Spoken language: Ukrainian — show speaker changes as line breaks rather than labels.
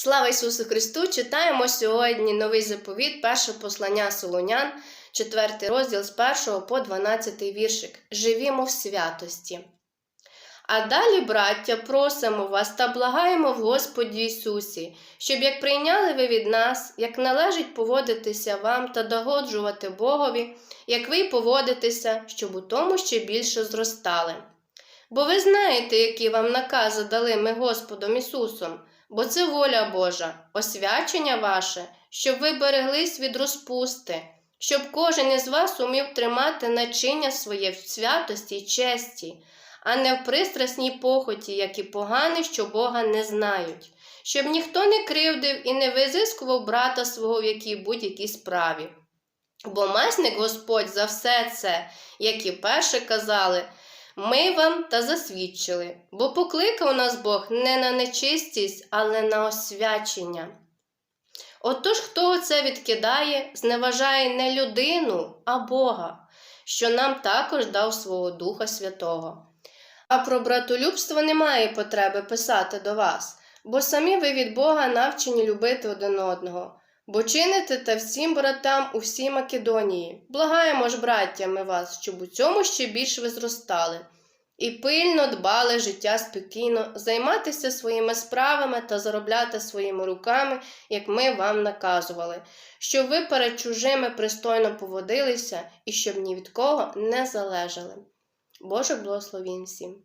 Слава Ісусу Христу! Читаємо сьогодні новий заповіт, перше послання Солонян, 4 розділ з 1 по 12 віршик. Живімо в святості. А далі, браття, просимо вас та благаємо в Господі Ісусі, щоб як прийняли ви від нас, як належить поводитися вам та догоджувати Богові, як ви поводитеся, щоб у тому ще більше зростали. Бо ви знаєте, які вам накази дали ми Господом Ісусом, бо це воля Божа, освячення ваше, щоб ви береглись від розпусти, щоб кожен із вас умів тримати начиння своє в святості й честі, а не в пристрасній похоті, як і погані, що Бога не знають, щоб ніхто не кривдив і не визискував брата свого в якій будь-якій справі. Бо масник Господь за все це, як і перше казали, ми вам та засвідчили, бо покликав нас Бог не на нечистість, але на освячення. Отож, хто це відкидає, зневажає не людину, а Бога, що нам також дав свого Духа Святого. А про братолюбство немає потреби писати до вас, бо самі ви від Бога навчені любити один одного. Бо чините те всім братам у всій Македонії. Благаємо ж, браттями вас, щоб у цьому ще більш ви зростали, і пильно дбали життя спокійно, займатися своїми справами та заробляти своїми руками, як ми вам наказували, щоб ви перед чужими пристойно поводилися і щоб ні від кого не залежали. Боже благословін всім!